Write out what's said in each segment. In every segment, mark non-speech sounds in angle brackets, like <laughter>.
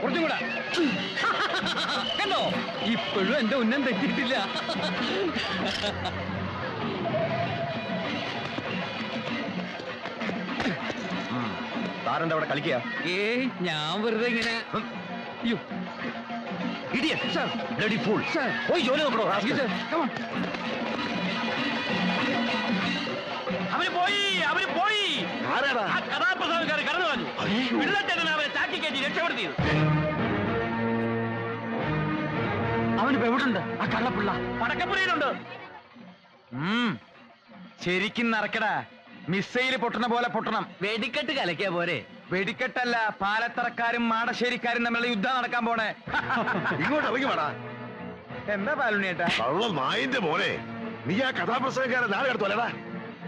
കുറച്ചും കൂടെ കണ്ടോ? ഇപ്പോഴും എന്റെ ഉന്നം തെറ്റിയിട്ടില്ല. താരന്റെ അവിടെ കളിക്കുക ഏ ഞാൻ വെറുതെ ഇങ്ങനെ idiot sir bloody fool sir പോയി ജോലി നോക്കണോ അവർ പോയി അവർ പോയി ആരാടാ? ആ കഥാപ്രസംഗക്കാർ കടന്നു വന്നു. പിള്ളച്ചേട്ടൻ അവരെ ചാക്കി കയറ്റി രക്ഷപ്പെടുത്തിയത്. അവനിപ്പോ എവിടുണ്ട്? ആ കള്ളപ്പിള്ള. പടക്കപ്പുരയിലുണ്ട് ശരിക്കും നടക്കടാ മിസൈൽ പൊട്ടണ പോലെ പൊട്ടണം. വെടിക്കെട്ട് കലക്കിയ പോരെ. വെടിക്കെട്ടല്ല പാലത്തറക്കാരും മാടശ്ശേരിക്കാരും തമ്മിലുള്ള യുദ്ധം നടക്കാൻ പോണേ. <laughs> ഇങ്ങോട്ട് ഇറങ്ങി വേടാ. എന്താ പാലുണ്ണിയേട്ടാ? കള്ള നായിന്റെ മോനെ. നീ ആ കഥാപ്രസംഗക്കാരൻ നാളെ എടുത്തോലടാ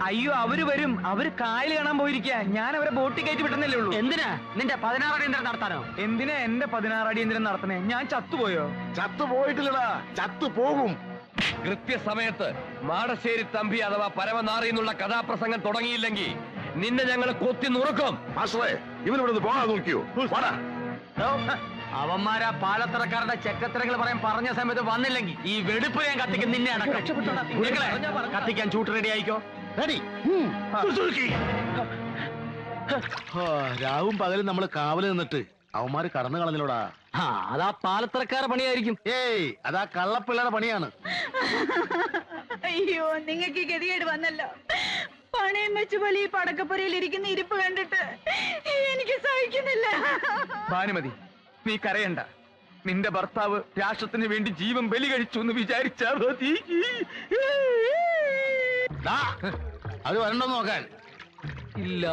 അയ്യോ അവർ വരും. അവർ കായൽ കാണാൻ പോയിരിക്കുക ഞാൻ അവരെ ബോട്ടിൽ കയറ്റി വിട്ടുന്നല്ലേ ഉള്ളൂ. എന്തിനാ? നിന്റെ പതിനാറ് അടിയന്തരം നടത്താനോ? എന്തിനാ എന്റെ പതിനാറ് അടിയന്തരം നടത്തണേ ഞാൻ ചത്തുപോയോ? ചത്തു പോയിട്ടില്ലടാ. ചത്തു പോകും. കൃത്യസമയത്ത് മാടശ്ശേരി തമ്പി അഥവാ പരമനാറി എന്നുള്ള കഥാപ്രസംഗം തുടങ്ങിയില്ലെങ്കിൽ നിന്നെ ഞങ്ങൾ കൊത്തി നുറുക്കും. മാസ്റ്ററെ ഇവനിവിടെ പോകാൻ നോക്കിയോ? അവന്മാരാ പാലത്തറക്കാരുടെ ചെക്കത്തരങ്ങൾ പറയാൻ പറഞ്ഞ സമയത്ത് വന്നില്ലെങ്കിൽ ഈ വെടുപ്പ് ഞാൻ കത്തിക്കും. നിന്നെ അടക്കം. കത്തിക്കാൻ ചൂട്ട് റെഡി ആയിക്കോ. രാവും പകലും നമ്മൾ കാവൽ നിന്നിട്ട് അവന്മാര് കടന്നു കളഞ്ഞിലോടാ. ആ അതാ പാലത്തറക്കാരുടെ പണിയായിരിക്കും. ഏയ് അതാ കള്ളപ്പിള്ളയുടെ പണിയാണ്. അയ്യോ നിങ്ങൾക്ക് ഗതികേട് വന്നല്ലോ. പണയം വെച്ച് പോലെ ഈ പടക്കപ്പുരയിൽ ഇരിക്കുന്ന ഇരിപ്പ് കണ്ടിട്ട് എനിക്ക് സഹിക്കുന്നില്ല. ഭാനുമതി നീ കരയണ്ട. നിന്റെ ഭർത്താവ് രാഷ്ട്രത്തിന് വേണ്ടി ജീവൻ ബലി കഴിച്ചു എന്ന് വിചാരിച്ചാ മതി. ദാ, അവർ വരണ്ടോന്ന് നോക്കാൻ. ഇല്ല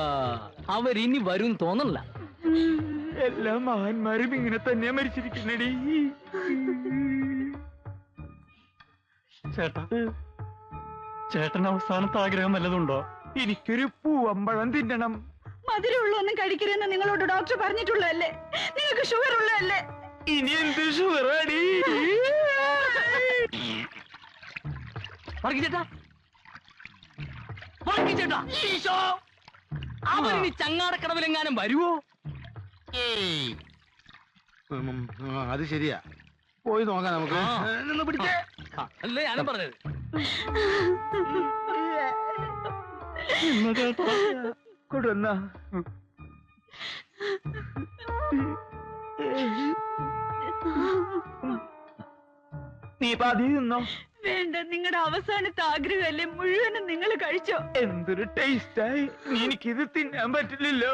അവരിനി വരും തോന്നണില്ല എല്ലാ മഹാന്മാരും ഇങ്ങനെ തന്നെ മരിച്ചിരിക്കുന്നടി. ചേട്ടാ ചേട്ടൻ അവസാനത്തെ ആഗ്രഹം വല്ലതുണ്ടോ എനിക്കൊരു പൂവമ്പഴം തിന്നണം. മധുരമുള്ള ഒന്നും കഴിക്കരുതെന്ന് നിങ്ങളോട് ഡോക്ടർ പറഞ്ഞിട്ടുള്ളതല്ലേ? നിങ്ങൾക്ക് ഷുഗർ ഉള്ളതല്ലേ? ഇനി എന്ത് ഷുഗറാടി വർഗീച്ചേട്ടാ വർഗീച്ചേട്ടാ ഈശോ. അവരിനി ചങ്ങാടക്കടവിലെങ്ങാനും വരുവോ? ഏയ്. അത് ശരിയാ. പോയി നോക്കാം നമുക്ക്. നിന്ന് പിടിച്ചേ. അല്ലേ ഞാനും പറഞ്ഞത്. കൊടുന്ന നീ പാതി നിന്നോ? വേണ്ട. നിങ്ങളുടെ അവസാനത്തെ ആഗ്രഹമല്ലേ മുഴുവനും നിങ്ങൾ കഴിച്ചോ. എന്തൊരു ടേസ്റ്റായി. എനിക്കിത് തിന്നാൻ പറ്റില്ലല്ലോ.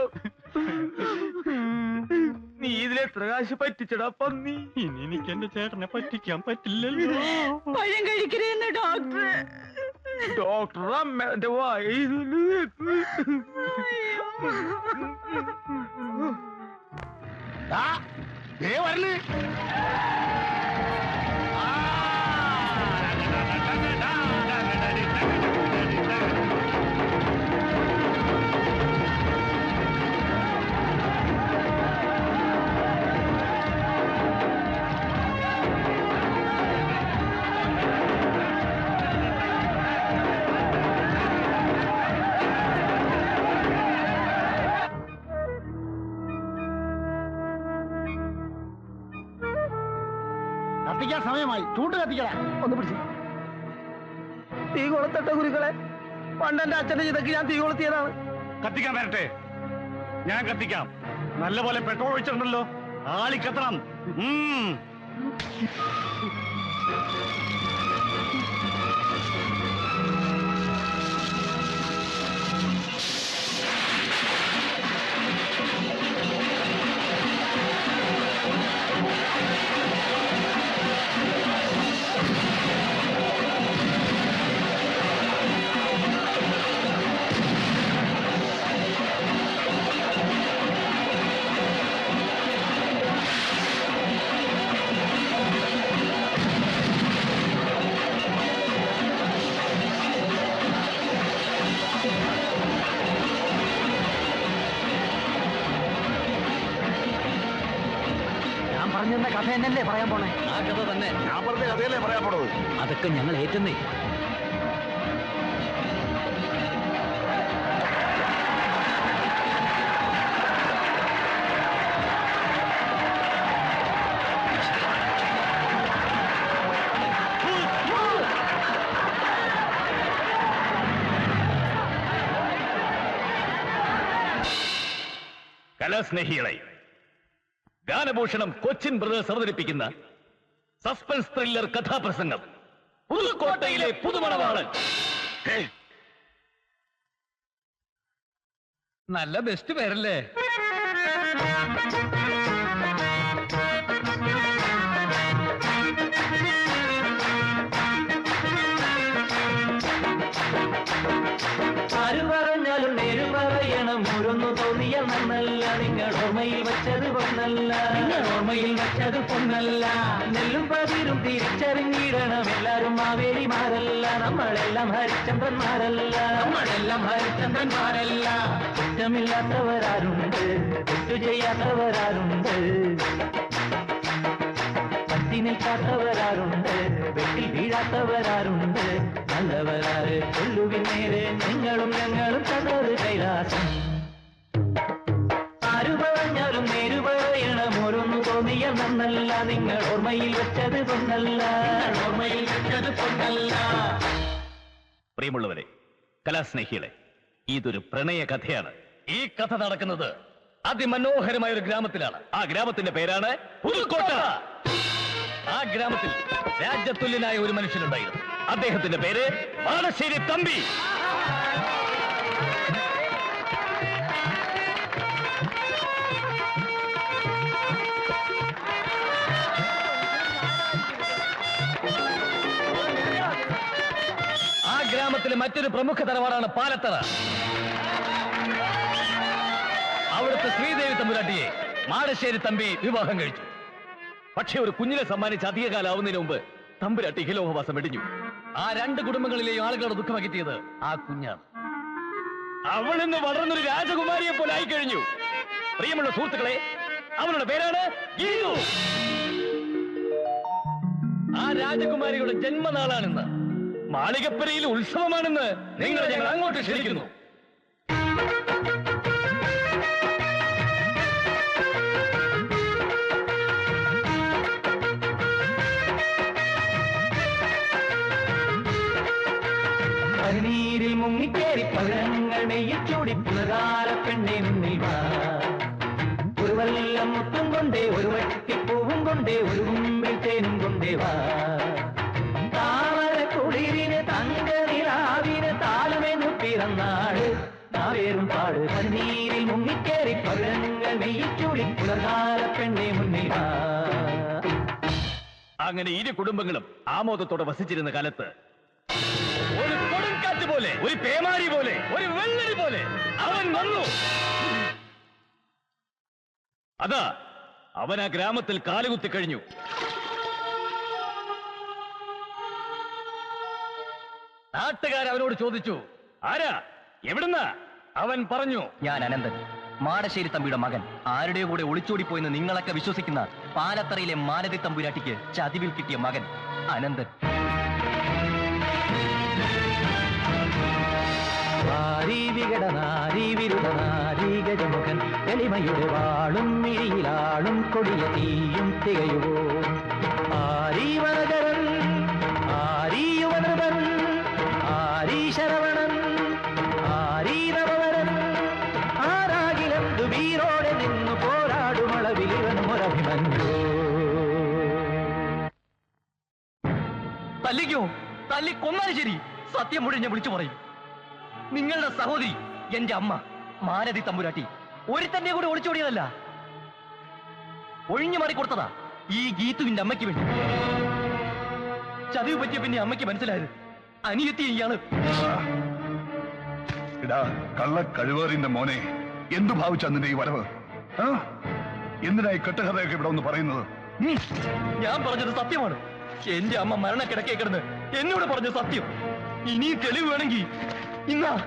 നീ ഇതിൽ എത്ര കാശ് പറ്റിച്ചടാ പന്നി. ഇനി എനിക്ക് എന്റെ ചേട്ടനെ പറ്റിക്കാൻ പറ്റില്ലല്ലോ. പഴം കഴിക്കരുതെന്ന് ഡോക്ടർ ഡോക്ടർ അമ്മന്റെ വായ ദാ, ദേ കത്തിക്കാൻ സമയമായി. ചൂട്ട് കത്തിക്കടാ. ഒന്ന് പിടിച്ച്. തീ ഗുരുക്കളെ പണ്ടെന്റെ അച്ഛന്റെ ചിതക്ക് ഞാൻ തീ കൊളുത്തിയതാണ് കത്തിക്കാൻ വരട്ടെ. ഞാൻ കത്തിക്കാം. നല്ലപോലെ പെട്രോൾ ഒഴിച്ചിട്ടുണ്ടല്ലോ. ആളി കത്തണം തന്നെയല്ലേ പറയാൻ പോണേ? ആ കഥ തന്നെ. ഞാൻ പറഞ്ഞ കഥയല്ലേ പറയാൻ പോണത്? അതൊക്കെ ഞങ്ങൾ ഏറ്റുന്നേ. കലാസ്നേഹികളെ ഗാനഭൂഷണം കൊച്ചിൻ ബ്രദേഴ്സ് അവതരിപ്പിക്കുന്ന സസ്പെൻസ് ത്രില്ലർ കഥാപ്രസംഗം. പുതുക്കോട്ടയിലെ പുതുമണവാളൻ. നല്ല ബെസ്റ്റ് പേരല്ലേ? പൊന്നല്ല. ഓർമ്മയിൽ വച്ചത് പൊന്നല്ല. നെല്ലും പതിരും തിരിച്ചറിഞ്ഞിടണം. എല്ലാരും മാവേലിമാരല്ല. നമ്മളെല്ലാം ഹരിചന്ദ്രന്മാരല്ല നമ്മളെല്ലാം ഹരിചന്ദ്രന്മാരല്ല കുറ്റമില്ലാത്തവരാരുണ്ട്. കുറ്റു ചെയ്യാത്തവരാരുണ്ട്. പത്തി നിൽക്കാത്തവരാരുണ്ട്. വെട്ടിൽ വീഴാത്തവരാരുണ്ട്. നല്ലവരാറ് കൊല്ലുവിൻ നേരെ. ഞങ്ങളും ഞങ്ങളും തന്നത് കൈലാസം ആരു പറഞ്ഞാലും നേരു തോന്നിയ നിങ്ങൾ ഓർമ്മയിൽ വെച്ചത് പൊന്നല്ല ഓർമ്മയിൽ വെച്ചത് പൊന്നല്ല പ്രിയമുള്ളവരെ കലാസ്നേഹികളെ ഇതൊരു പ്രണയ കഥയാണ്. ഈ കഥ നടക്കുന്നത് അതിമനോഹരമായ ഒരു ഗ്രാമത്തിലാണ്. ആ ഗ്രാമത്തിന്റെ പേരാണ് പുതുക്കോട്ട. ആ ഗ്രാമത്തിൽ രാജ്യത്തുല്യനായ ഒരു മനുഷ്യനുണ്ടായിരുന്നു. അദ്ദേഹത്തിന്റെ പേര് ബാലശ്ശേരി തമ്പി. ഗ്രാമത്തിലെ മറ്റൊരു പ്രമുഖ തറവാടാണ് പാലത്തറ. അവിടുത്തെ ശ്രീദേവി തമ്പുരാട്ടിയെ മാടശ്ശേരി തമ്പി വിവാഹം കഴിച്ചു. പക്ഷെ ഒരു കുഞ്ഞിനെ സമ്മാനിച്ച് അധികകാലാവുന്നതിന് മുമ്പ് തമ്പുരാട്ടി ഹിലോഹവാസം വെടിഞ്ഞു ആ രണ്ട് കുടുംബങ്ങളിലെയും ആളുകളുടെ ദുഃഖമകറ്റിയത് ആ കുഞ്ഞാണ്. അവൾ ഇന്ന് വളർന്നൊരു രാജകുമാരിയെ പോലെ ആയി കഴിഞ്ഞു പ്രിയമുള്ള സുഹൃത്തുക്കളെ അവളുടെ പേരാണ് ആ രാജകുമാരിയുടെ ജന്മനാളാണിന്ന്. മാളികപ്പരയിൽ ഉത്സവമാണെന്ന് നിങ്ങൾ ഞങ്ങൾ അങ്ങോട്ട് ക്ഷണിക്കുന്നു. പനിനീരിൽ മുങ്ങിക്കേറി പഴങ്ങൾ നെയ്യിൽ ചൂടി പുലകാല പെണ്ണെ മുന്നിൽ വാ. ഒരു വല്ല മുത്തും കൊണ്ടേ ഒരു വട്ടിപ്പൂവും കൊണ്ടേ ഒരു കുമ്പിൽ തേനും കൊണ്ടേ വാ. നാവേറും പാട്. കണ്ണീരിൽ മുങ്ങിക്കേറി പഴങ്ങൾ നെയ്യിച്ചൂടി പുലർകാല പെണ്ണെ മുന്നിൽ അങ്ങനെ ഇരു കുടുംബങ്ങളും ആമോദത്തോടെ വസിച്ചിരുന്ന കാലത്ത് ഒരു കൊടുങ്കാറ്റ് പോലെ ഒരു പേമാരി പോലെ ഒരു വെള്ളരി പോലെ അവൻ വന്നു. അതാ അവൻ ആ ഗ്രാമത്തിൽ കാലുകുത്തി കഴിഞ്ഞു. നാട്ടുകാർ അവനോട് ചോദിച്ചു ആരാ? എവിടുന്നാ? അവൻ പറഞ്ഞു ഞാൻ അനന്തൻ. മാടശ്ശേരി തമ്പിയുടെ മകൻ. ആരുടെ കൂടെ ഒളിച്ചോടിപ്പോയെന്ന് നിങ്ങളൊക്കെ വിശ്വസിക്കുന്ന പാലത്തറയിലെ മാലതി തമ്പുരാട്ടിക്ക് ചതിവിൽ കിട്ടിയ മകൻ അനന്തൻ. വാരി വികട നാരി വിരുദ നാരി ഗജമുഖൻ. എളിമയുടെ വാളും മിഴിയിലാളും കൊടിയ തീയും തികയുവോ ആരീ തല്ലിക്കോ? തല്ലി കൊന്നാലും ശരി. സത്യം മുഴുവൻ ഞാൻ വിളിച്ചു പറയും. നിങ്ങളുടെ സഹോദരി എന്റെ അമ്മ മാലതി തമ്പുരാട്ടി ഒരുത്തന്റെ കൂടെ ഒളിച്ചോടിയതല്ല ഒഴിഞ്ഞു മാറി കൊടുത്തതാ ഈ ഗീതുവിന്റെ അമ്മയ്ക്ക് വേണ്ടി. ചതിവ് പറ്റിയ പിന്നെ അമ്മയ്ക്ക് മനസ്സിലായത്? അനിയത്തി ഇയാൾ. ഇടാ കള്ള കഴിവേറിന്റെ മോനെ എന്തു ഭാവിച്ച നിന്റെ ഈ വരവ്? എന്തിനായി കെട്ടുകഥയൊക്കെ ഇവിടെ ഒന്ന് പറയുന്നത്? ഞാൻ പറഞ്ഞത് സത്യമാണ്. എന്റെ അമ്മ മരണക്കിടക്കേ കിടന്ന് എന്നോട് പറഞ്ഞ സത്യം. ഇനി തെളിവ് വേണമെങ്കിൽ ഇന്നാ.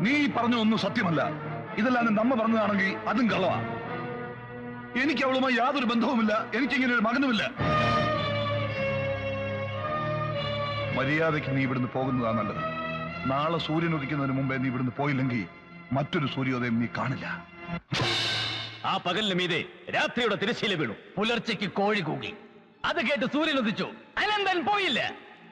നീ പറഞ്ഞ ഒന്നും സത്യമല്ല. ഇതെല്ലാം നമ്മ പറഞ്ഞതാണെങ്കിൽ അതും കള്ളവാ. എനിക്ക് അവളുമായി യാതൊരു ബന്ധവുമില്ല. എനിക്കിങ്ങനെ ഒരു മകനുമില്ല. മര്യാദയ്ക്ക് നീ ഇവിടുന്ന് പോകുന്നതാ നല്ലത്. നാളെ സൂര്യൻ ഉദിക്കുന്നതിന് മുമ്പേ നീ ഇവിടുന്ന് പോയില്ലെങ്കിൽ മറ്റൊരു സൂര്യോദയം നീ കാണില്ല. ആ പകലിന് മീതെ രാത്രിയുടെ തിരശ്ശീല വീണു. പുലർച്ചയ്ക്ക് കോഴി കൂകി. അത് കേട്ട് സൂര്യൻ ഉദിച്ചു. അനന്തൻ പോയില്ല.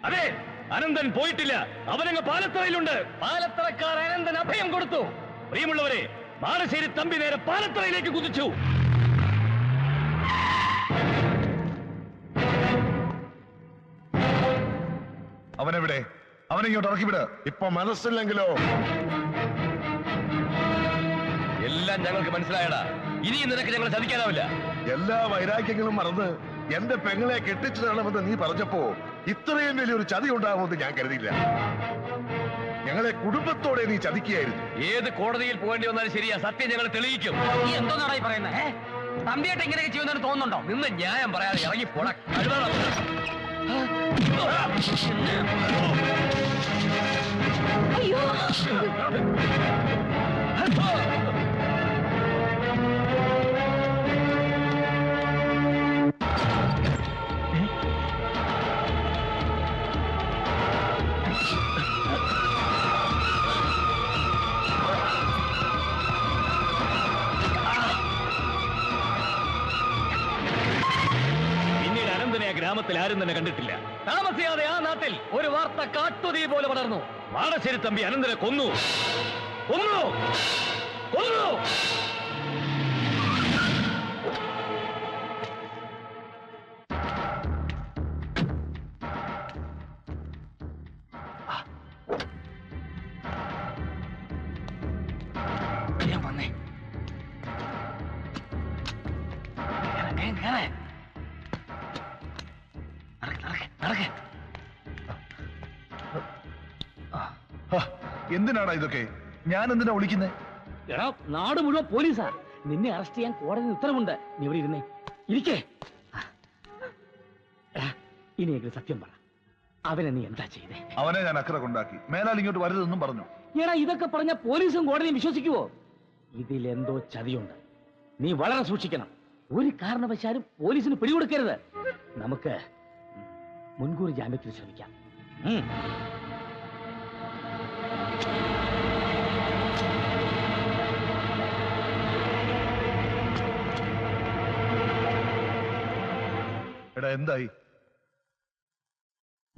അതെ അനന്തൻ പോയിട്ടില്ല. അവനങ്ങ് പാലത്തറയിലുണ്ട്. പാലത്തറക്കാർ അനന്തൻ അഭയം കൊടുത്തു. പ്രിയമുള്ളവരെ മാടശ്ശേരി തമ്പി നേരെ പാലത്തറയിലേക്ക് കുതിച്ചു. അവനെവിടെ? അവനെ ഇങ്ങോട്ട് ഇറക്കിവിട് ഇപ്പൊ മനസ്സില്ലെങ്കിലോ? എല്ലാം ഞങ്ങൾക്ക് മനസ്സിലായടാ. ഇനിയും നിനക്ക് ഞങ്ങൾ ചതിക്കാനാവില്ല. എല്ലാ വൈരാഗ്യങ്ങളും മറന്ന് എന്റെ പെങ്ങളെ കെട്ടിച്ചു തരണമെന്ന് നീ പറഞ്ഞപ്പോ ഇത്രയും വലിയൊരു ചതി ഉണ്ടാകുമെന്ന് ഞാൻ കരുതിയില്ല. ഞങ്ങളെ കുടുംബത്തോടെ നീ ചതിക്കുകയായിരുന്നു. ഏത് കോടതിയിൽ പോകേണ്ടി വന്നാലും ശരിയാ. സത്യം ഞങ്ങൾ തെളിയിക്കും. നീ എന്തോന്നാടാ ഈ പറയുന്നത് തമ്പിയായിട്ട് ഇങ്ങനെയൊക്കെ ചെയ്യുന്നതിന് തോന്നുന്നുണ്ടോ? നിന്ന് ന്യായം പറയാതെ ഇറങ്ങി പോട അയ്യോ. ഗ്രാമത്തിൽ ആരും തന്നെ കണ്ടിട്ടില്ല. താമസിയാതെ ആ നാട്ടിൽ ഒരു വാർത്ത കാട്ടുതീ പോലെ പടർന്നു മാടശ്ശേരി തമ്പി അനന്തരെ കൊന്നു. കൊന്നു. കൊന്നു. എന്തിനാടാ ഇതൊക്കെ? ഞാൻ എന്തിനാ വിളിക്കുന്നേ? എടാ നാട് മുഴുവൻ പോലീസാ. നിന്നെ അറസ്റ്റ് ചെയ്യാൻ കോടതി ഉത്തരവുണ്ട്. നീ ഇവിടെ ഇരുന്നേ. ഇരിക്കേ. ഇനിയെങ്കിലും സത്യം പറ. അവനെ നീ എന്താ ചെയ്തേ? അവനെ ഞാൻ അക്ര കൊണ്ടാക്കി. മേലാൽ ഇങ്ങോട്ട് വരരുതെന്നും പറഞ്ഞു. എടാ ഇതൊക്കെ പറഞ്ഞ പോലീസും കോടതിയും വിശ്വസിക്കുവോ? ഇതിലെന്തോ ചതിയുണ്ട്. നീ വളരെ സൂക്ഷിക്കണം. ഒരു കാരണവശാലും പോലീസിന് പിടികൊടുക്കരുത്. നമുക്ക് മുൻകൂർ ജാമ്യത്തിന് ശ്രമിക്കാം. എടാ എന്തായി?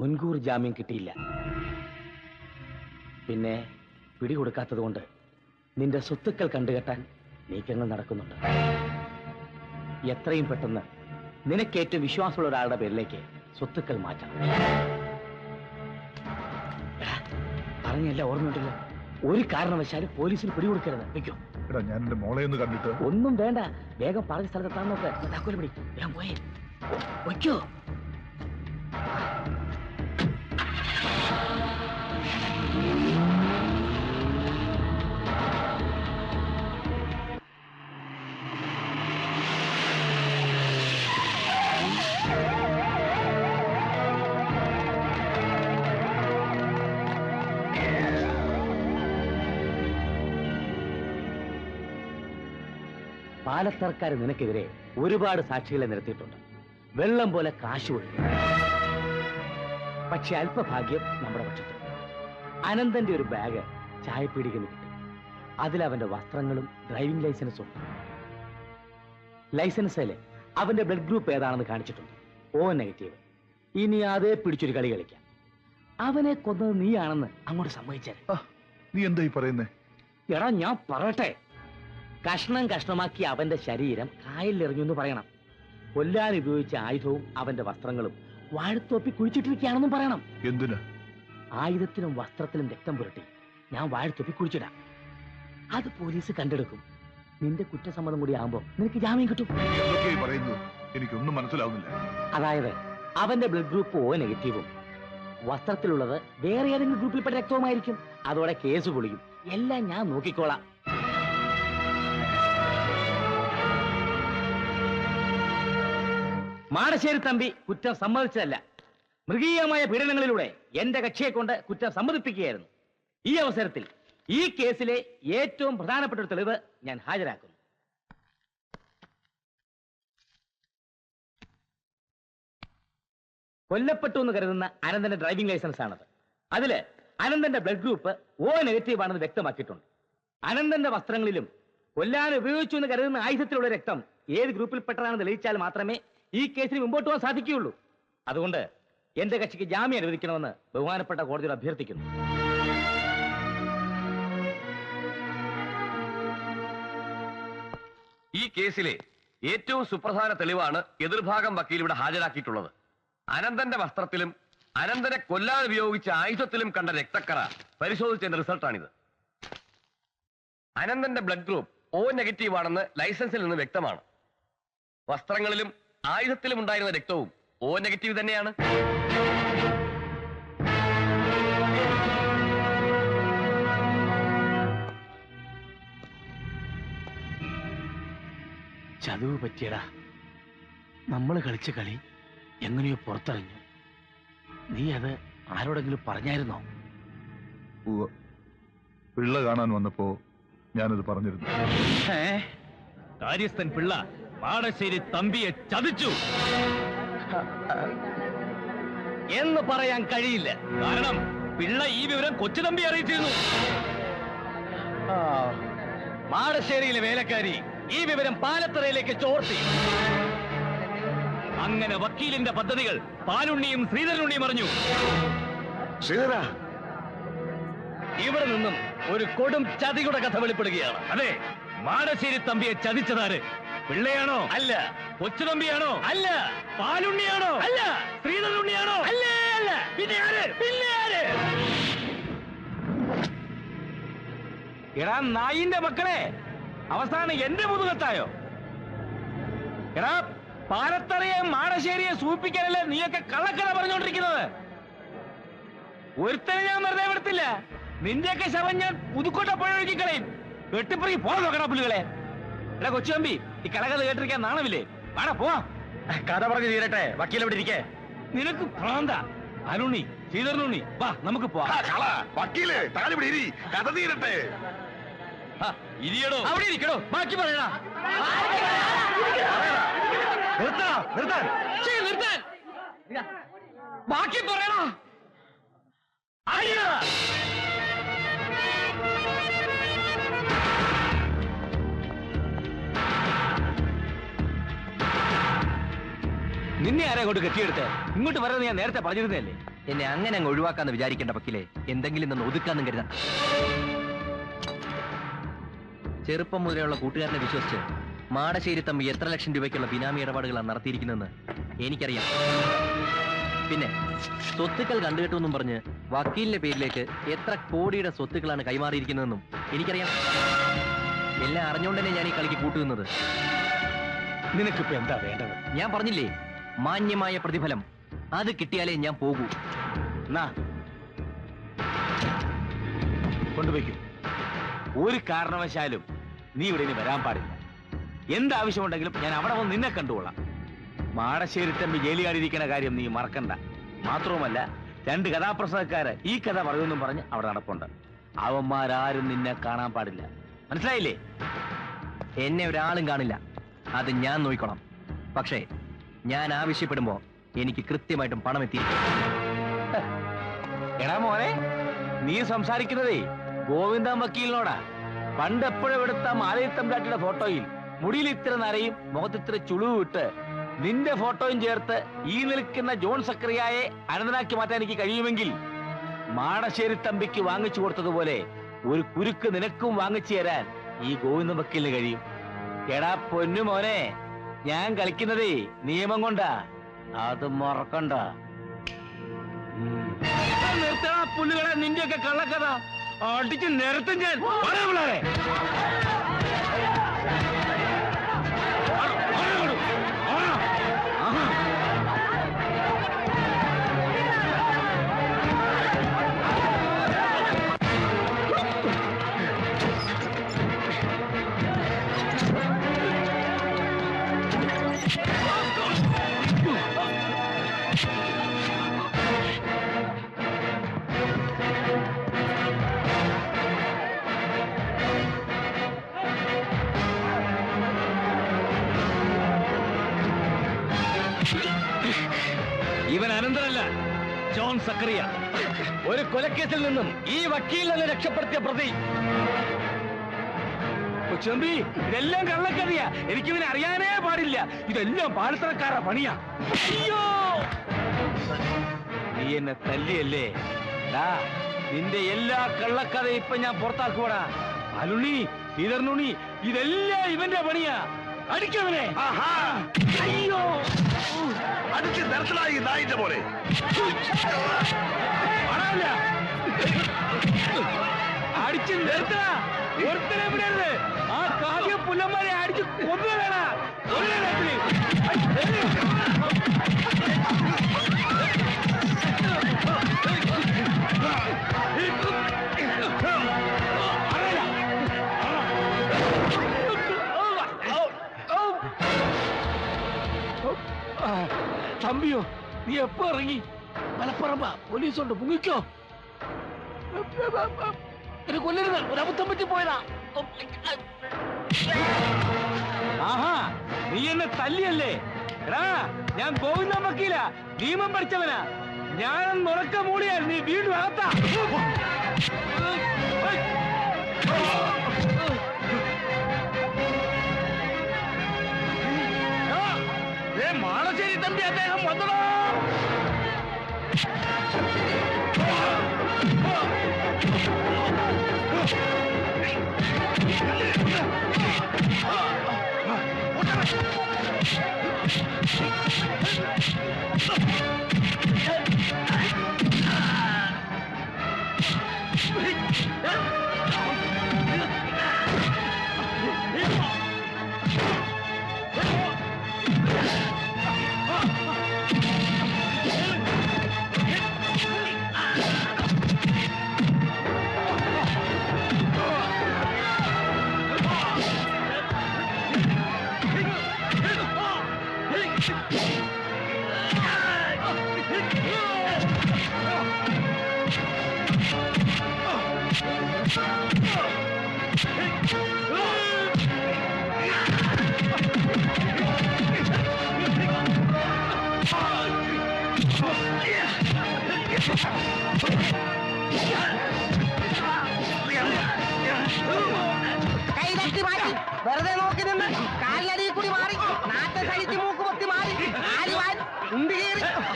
മുൻകൂർ ജാമ്യം കിട്ടിയില്ല. പിന്നെ പിടികൊടുക്കാത്തത് കൊണ്ട് നിന്റെ സ്വത്തുക്കൾ കണ്ടുകെട്ടാൻ നീക്കങ്ങൾ നടക്കുന്നുണ്ട്. എത്രയും പെട്ടെന്ന് നിനക്കേറ്റവും വിശ്വാസമുള്ള ഒരാളുടെ പേരിലേക്ക് സ്വത്തുക്കൾ മാറ്റണം. പറഞ്ഞല്ല ഓർമ്മയുണ്ടല്ലോ. ഒരു കാരണവശാലും പോലീസിന് പിടികൊടുക്കരുത്. വെക്കോ. എടാ ഞാൻ എന്റെ മോളെ ഒന്ന് കണ്ടിട്ട് ഒന്നും വേണ്ട. വേഗം പറഞ്ഞ സ്ഥലത്തെത്താൻ നോക്ക്. താക്കോൽ പിടി. വേഗം പോയേ. വയ്ക്കോ. പാലത്തർക്കാർ നിനക്കെതിരെ ഒരുപാട് സാക്ഷികളെ നിരത്തിയിട്ടുണ്ട്. വെള്ളം പോലെ കാശ് ഒഴുകി പക്ഷെ അല്പഭാഗ്യം നമ്മുടെ പക്ഷത്തു അനന്തന്റെ ഒരു ബാഗ് ചായപ്പീടികന്ന് കിട്ടി. അതിൽ അവന്റെ വസ്ത്രങ്ങളും ഡ്രൈവിംഗ് ലൈസൻസും ഉണ്ട്. ലൈസൻസിൽ അവന്റെ ബ്ലഡ് ഗ്രൂപ്പ് ഏതാണെന്ന് കാണിച്ചിട്ടുണ്ട്. ഓ നെഗറ്റീവ് ഇനി അതേ പിടിച്ചൊരു കളി കളിക്കാം. അവനെ കൊന്നത് നീയാണെന്ന് അങ്ങോട്ട് സമ്മതിച്ചാൽ നീ എന്തായി പറയുന്നേ? എടാ ഞാൻ പറയട്ടെ. കഷ്ണം കഷ്ണമാക്കി അവന്റെ ശരീരം കായലിലെറിഞ്ഞു എന്ന് പറയണം. കൊല്ലാൻ ഉപയോഗിച്ച ആയുധവും അവന്റെ വസ്ത്രങ്ങളും വാഴത്തോപ്പി കുഴിച്ചിട്ടിരിക്കുകയാണെന്നും പറയണം. എന്തിന്? ആയുധത്തിലും വസ്ത്രത്തിലും രക്തം പുരട്ടി ഞാൻ വാഴത്തോപ്പി കുഴിച്ചിടാം. അത് പോലീസ് കണ്ടെടുക്കും. നിന്റെ കുറ്റസമ്മതം കൂടി ആകുമ്പോ നിനക്ക് ജാമ്യം കിട്ടും. എനിക്കൊന്നും മനസ്സിലാവുന്നില്ല. അതായത് അവന്റെ ബ്ലഡ് ഗ്രൂപ്പ് ഓ നെഗറ്റീവും വസ്ത്രത്തിലുള്ളത് വേറെ ഏതെങ്കിലും ഗ്രൂപ്പിൽപ്പെട്ട രക്തവുമായിരിക്കും. അതോടെ കേസ് പൊളിയും. എല്ലാം ഞാൻ നോക്കിക്കോളാം. മാടശ്ശേരി തമ്പി കുറ്റം സമ്മതിച്ചതല്ല. മൃഗീയമായ പീഡനങ്ങളിലൂടെ എന്റെ കക്ഷിയെ കൊണ്ട് കുറ്റം സമ്മതിപ്പിക്കുകയായിരുന്നു. ഈ അവസരത്തിൽ ഈ കേസിലെ ഏറ്റവും പ്രധാനപ്പെട്ട ഒരു തെളിവ് ഞാൻ ഹാജരാക്കുന്നു. കൊല്ലപ്പെട്ടു എന്ന് കരുതുന്ന അനന്തന്റെ ഡ്രൈവിംഗ് ലൈസൻസ് ആണത്. അതിൽ അനന്തന്റെ ബ്ലഡ് ഗ്രൂപ്പ് ഓ നെഗറ്റീവ് ആണെന്ന് വ്യക്തമാക്കിയിട്ടുണ്ട്. അനന്തന്റെ വസ്ത്രങ്ങളിലും കൊല്ലാൻ ഉപയോഗിച്ചു എന്ന് കരുതുന്ന ആയുധത്തിലുള്ള രക്തം ഏത് ഗ്രൂപ്പിൽപ്പെട്ടതാണെന്ന് തെളിയിച്ചാൽ മാത്രമേ ഈ കേസിന് മുമ്പോട്ട് പോകാൻ സാധിക്കുകയുള്ളൂ. അതുകൊണ്ട് എന്റെ കക്ഷിക്ക് ജാമ്യം അനുവദിക്കണമെന്ന് ബഹുമാനപ്പെട്ട കോടതിയോട് അഭ്യർത്ഥിക്കുന്നു. ഈ കേസിലെ ഏറ്റവും സുപ്രധാന തെളിവാണ് എതിർഭാഗം വക്കീൽ ഇവിടെ ഹാജരാക്കിയിട്ടുള്ളത്. അനന്തന്റെ വസ്ത്രത്തിലും അനന്തനെ കൊല്ലാൻ ഉപയോഗിച്ച ആയുധത്തിലും കണ്ട രക്തക്കറ പരിശോധിച്ചതിന്റെ റിസൾട്ടാണിത്. അനന്തന്റെ ബ്ലഡ് ഗ്രൂപ്പ് ഓ നെഗറ്റീവ് ആണെന്ന് ലൈസൻസിൽ നിന്ന് വ്യക്തമാണ്. വസ്ത്രങ്ങളിലും ആയുധത്തിലും ഉണ്ടായിരുന്ന രക്തവും ഓ നെഗറ്റീവ് തന്നെയാണ്. ചതുവ് പറ്റിയടാ. നമ്മൾ കളിച്ച കളി എങ്ങനെയോ പുറത്തറിഞ്ഞു നീ അത് ആരോടെങ്കിലും പറഞ്ഞായിരുന്നോ. പിള്ള കാണാൻ വന്നപ്പോ ഞാനത് പറഞ്ഞിരുന്നു. കാര്യസ്ഥൻ പിള്ള പാടശ്ശേരി തമ്പിയെ ചതിച്ചു. എന്ന് പറയാൻ കഴിയില്ല. കാരണം പിള്ള ഈ വിവരം കൊച്ചുതമ്പി അറിയിച്ചിരുന്നു. മാടശ്ശേരിയിലെ വേലക്കാരി ഈ വിവരം പാലത്തറയിലേക്ക് ചോർത്തി. അങ്ങനെ വക്കീലിന്റെ പദ്ധതികൾ പാലുണ്ണിയും ശ്രീധരനുണ്ണിയും അറിഞ്ഞു. ശ്രീധര. ഇവിടെ നിന്നും ഒരു കൊടും ചതിയുടെ കഥ വെളിപ്പെടുകയാണ്. അതെ മാടശ്ശേരി തമ്പിയെ ചതിച്ചതാര്? പിള്ളയാണോ? അല്ല. കൊച്ചുതമ്പിയാണോ? അല്ല. പാലുണ്ണിയാണോ? അല്ല. ശ്രീധരുണ്ണിയാണോ അല്ല അല്ല. പിന്നെ ആര് പിന്നെ ആര് എടാ നായിന്റെ മക്കളെ അവസാനം എന്റെ മുതുകത്തായോ? എടാ പാലത്തറയെ മാടശ്ശേരിയെ സൂപ്പിക്കാനല്ലേ നീയൊക്കെ കള്ളക്കഥ പറഞ്ഞുകൊണ്ടിരിക്കുന്നത് ഒരുത്തനെ ഞാൻ വെറുതെ വിടത്തില്ല. നിന്റെയൊക്കെ ശവം ഞാൻ പുതുക്കോട്ട പുഴ കളയും. വെട്ടിപ്പുറകി പോ നോക്കണം പുള്ളികളെ എടാ കൊച്ചുതമ്പി ഈ കലകഥ കേട്ടിരിക്കാൻ നാണമില്ലേ? വേണ പോവാ. കഥ പറഞ്ഞു തീരട്ടെ. വക്കീൽ എവിടെ ഇരിക്കേ? നിനക്ക് ഭ്രാന്ത. അരുണി ശ്രീധരനുണ്ണി വാ നമുക്ക് വക്കീൽ താലിവിടെ ഇരി. കഥ തീരട്ടെ. ഇരിയടോ. അവിടെ ഇരിക്കണോ ബാക്കി പറയടാ. നിർത്താ നിർത്താൻ. നിർത്താൻ. ബാക്കി പറയണ അടിയടാ നിന്നെ ആരാ കൊണ്ട് കെട്ടിയെടുത്ത്? ഇങ്ങോട്ട് വരാതെ ഞാൻ നേരത്തെ പറഞ്ഞിരുന്നല്ലേ എന്നെ അങ്ങനെ അങ്ങ് ഒഴിവാക്കാന്ന് വിചാരിക്കേണ്ട വക്കീലെ. എന്തെങ്കിലും നിന്ന് ഒതുക്കാന്നും കരുതാം. ചെറുപ്പം മുതലെയുള്ള കൂട്ടുകാരനെ വിശ്വസിച്ച് മാടശ്ശേരി തമ്പി എത്ര ലക്ഷം രൂപയ്ക്കുള്ള ബിനാമി ഇടപാടുകളാണ് നടത്തിയിരിക്കുന്നതെന്ന് എനിക്കറിയാം. പിന്നെ സ്വത്തുക്കൾ കണ്ടുകെട്ടുമെന്നും പറഞ്ഞ് വക്കീലിന്റെ പേരിലേക്ക് എത്ര കോടിയുടെ സ്വത്തുക്കളാണ് കൈമാറിയിരിക്കുന്നതെന്നും എനിക്കറിയാം. എല്ലാം അറിഞ്ഞുകൊണ്ട് തന്നെ ഞാൻ ഈ കളിക്ക് കൂട്ടുന്നത് നിനക്കിപ്പോ എന്താ വേണ്ടത്? ഞാൻ പറഞ്ഞില്ലേ മാന്യമായ പ്രതിഫലം. അത് കിട്ടിയാലേ ഞാൻ പോകൂ. കൊണ്ടുപോയിക്കും. ഒരു കാരണവശാലും നീ ഇവിടെ ഇനി വരാൻ പാടില്ല. എന്താവശ്യമുണ്ടെങ്കിലും ഞാൻ അവിടെ വന്ന് നിന്നെ കണ്ടുകൊള്ളാം. മാടശ്ശേരി തമ്പി ജയിലുകാരിയിരിക്കുന്ന കാര്യം നീ മറക്കണ്ട. മാത്രവുമല്ല രണ്ട് കഥാപ്രസംഗക്കാര് ഈ കഥ പറയുമെന്നും പറഞ്ഞ് അവിടെ നടപ്പുണ്ട്. അവന്മാരാരും നിന്നെ കാണാൻ പാടില്ല. മനസ്സിലായില്ലേ? എന്നെ ഒരാളും കാണില്ല. അത് ഞാൻ നോക്കണം പക്ഷേ ഞാൻ ആവശ്യപ്പെടുമ്പോ എനിക്ക് കൃത്യമായിട്ടും പണം എത്തിയിരിക്കും എടാ മോനെ നീ സംസാരിക്കുന്നതേ ഗോവിന്ദ വക്കീലിനോടാ. പണ്ട് എപ്പോഴും എടുത്ത മാലയിത്തമ്പ്രാട്ടിയുടെ ഫോട്ടോയിൽ മുടിയിൽ ഇത്ര നരയും മുഖത്ത് ഇത്ര ചുളിവ് ഇട്ട് നിന്റെ ഫോട്ടോയും ചേർത്ത് ഈ നിൽക്കുന്ന ജോൺ സക്രിയായെ അനന്തനാക്കി മാറ്റാൻ എനിക്ക് കഴിയുമെങ്കിൽ മാടശ്ശേരി തമ്പിക്ക് വാങ്ങിച്ചു കൊടുത്തതുപോലെ ഒരു കുരുക്ക് നിനക്കും വാങ്ങിച്ചു തരാൻ ഈ ഗോവിന്ദ വക്കീലിന് കഴിയും. എടാ പൊന്നു മോനെ ഞാൻ കളിക്കുന്നതേ നിയമം കൊണ്ടാ. അത് മറക്കണ്ട. നിർത്തണ പുല്ലുകളെ നിന്റെയൊക്കെ കള്ളക്കഥ. അടിച്ച് നിരത്തും ഞാൻ. പറയാ പിള്ളേരെ. സക്കറിയ ഒരു കൊലക്കേസിൽ നിന്നും ഈ വക്കീലിനെ രക്ഷപ്പെടുത്തിയ പ്രതി. കൊച്ചമ്പി ഇതെല്ലാം കള്ളക്കറിയ എനിക്ക് ഇവനെ അറിയാനേ പാടില്ല. ഇതെല്ലാം പാലത്തറക്കാരുടെ പണിയാ. അയ്യോ! നീ എന്നെ തല്ലിയല്ലേ? ഡാ, നിന്റെ എല്ലാ കള്ളക്കഥയും ഇപ്പൊ ഞാൻ പുറത്താക്കുവാടാ. അലുണി ഇതർന്നുണി ഇതെല്ലാം ഇവന്റെ പണിയാ. അടിക്കവനെ അയ്യോ! അടിച്ച് നിരത്തിലായി നായിന്റെ പോലെ പണമില്ല. അടിച്ച് നിർത്തണ ഒരുത്തനെ വിടരുത് ആ കാവ്യ പുല്ലന്മാരെ അടിച്ച് കൊന്നുകളാ ഒരു തമ്പിയോ നീ എപ്പോ ഇറങ്ങി? മലപ്പുറമ്പ പോലീസുണ്ട് മുങ്ങിക്കോ. എന്നെ കൊല്ലരുത് ഒരബദ്ധം പറ്റി പോയതാ. ആഹാ നീ എന്നെ തല്ലിയല്ലേ? ഞാൻ ഗോവിന്ദ വക്കീല നിയമം പഠിച്ചവനാ. ഞാൻ നുറക്ക മൂടിയാൽ നീ വീണ്ടും അകത്താ. കൈതട്ടി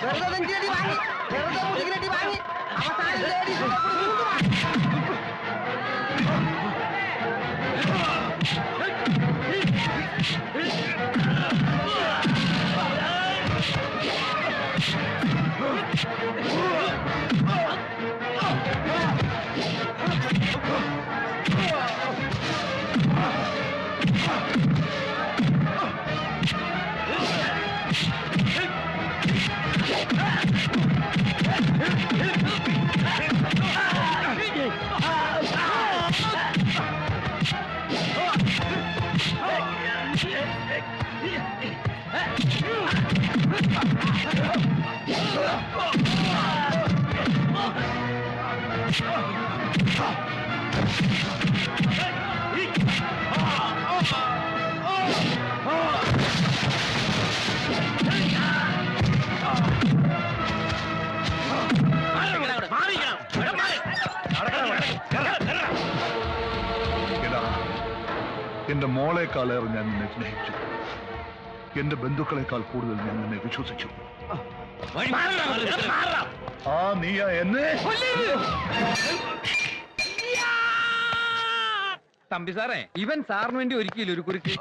വെറുതെ നെഞ്ചിലടി വാങ്ങി. വെറുതെ മുതുകിലടി വാങ്ങി. അവസാനം <laughs> എന്റെ മോളെക്കാളേറെ ഞാൻ നിന്നെ സ്നേഹിച്ചു. എന്റെ ബന്ധുക്കളെക്കാൾ കൂടുതൽ ഞാൻ നിന്നെ വിശ്വസിച്ചു. ആ നീയാ എന്നെ? തമ്പി സാറേ ഇവൻ സാറിന് വേണ്ടി ഒരുക്കിയില്ല ഒരു കുരുക്ക്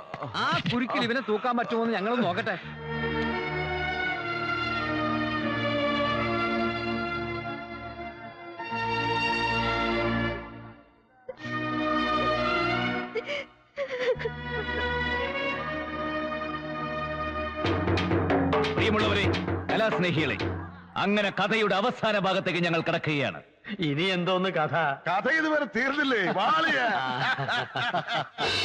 ആ കുരുക്കിൽ ഇവനെ തൂക്കാൻ പറ്റുമോ എന്ന് ഞങ്ങൾ നോക്കട്ടെ. പ്രിയമുള്ളവരെ കലാസ്നേഹികളെ അങ്ങനെ കഥയുടെ അവസാന ഭാഗത്തേക്ക് ഞങ്ങൾ കടക്കുകയാണ്. ഇനി എന്തോന്ന് കഥ? കഥ ഇതുവരെ തീർന്നില്ലേ? വാളിയ.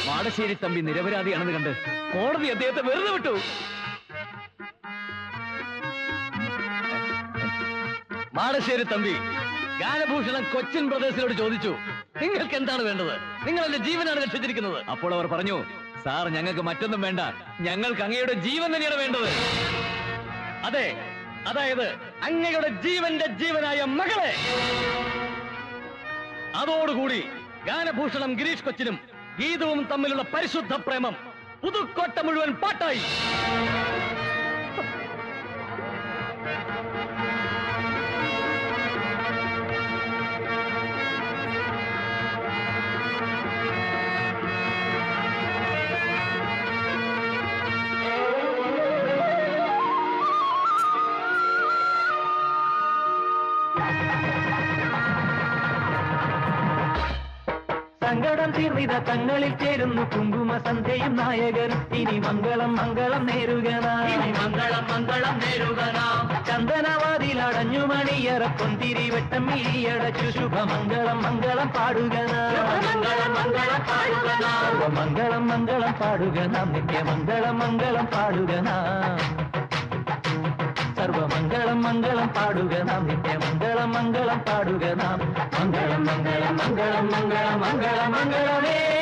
മാടശ്ശേരി തമ്പി നിരപരാധിയാണെന്ന് കണ്ട് കോടതി അദ്ദേഹത്തെ വെറുതെ വിട്ടു. മാടശ്ശേരി തമ്പി ഗാനഭൂഷണം കൊച്ചിൻ ബ്രദേഴ്സിനോട് ചോദിച്ചു നിങ്ങൾക്ക് എന്താണ് വേണ്ടത്? നിങ്ങൾ എന്റെ ജീവനാണ് രക്ഷിച്ചിരിക്കുന്നത്. അപ്പോൾ അവർ പറഞ്ഞു സാർ ഞങ്ങൾക്ക് മറ്റൊന്നും വേണ്ട. ഞങ്ങൾക്ക് അങ്ങയുടെ ജീവൻ തന്നെയാണ് വേണ്ടത്. അതെ അതായത് അങ്ങയുടെ ജീവന്റെ ജീവനായ മകളെ. അതോടുകൂടി ഗാനഭൂഷണം ഗിരീഷ് കൊച്ചിനും ഗീതവും തമ്മിലുള്ള പരിശുദ്ധ പ്രേമം പുതുക്കോട്ട മുഴുവൻ പാട്ടായി. സങ്കടം തീർന്നിത തങ്ങളിൽ ചേരുന്നു കുങ്കുമ സന്ധ്യയും നായകൻ ഇനി മംഗളം മംഗളം നേരുകനാം മംഗളം മംഗളം നേരുകനാം ചന്ദനവാതിലടഞ്ഞു മണിയറ പൊന്തിരി വെട്ടം മിഴിയടച്ചു ശുഭമംഗളം മംഗളം പാടുകനാം മംഗളം മംഗളം പാടുകനാം മംഗളം മംഗളം പാടുകനാം നിത്യമംഗളം மங்களம் மங்களம் பாடுக நாம். நித்திய மங்களம் மங்களம் பாடுக நாம். மங்களம் மங்களம் மங்களம் மங்களம் மங்கள மங்களமே.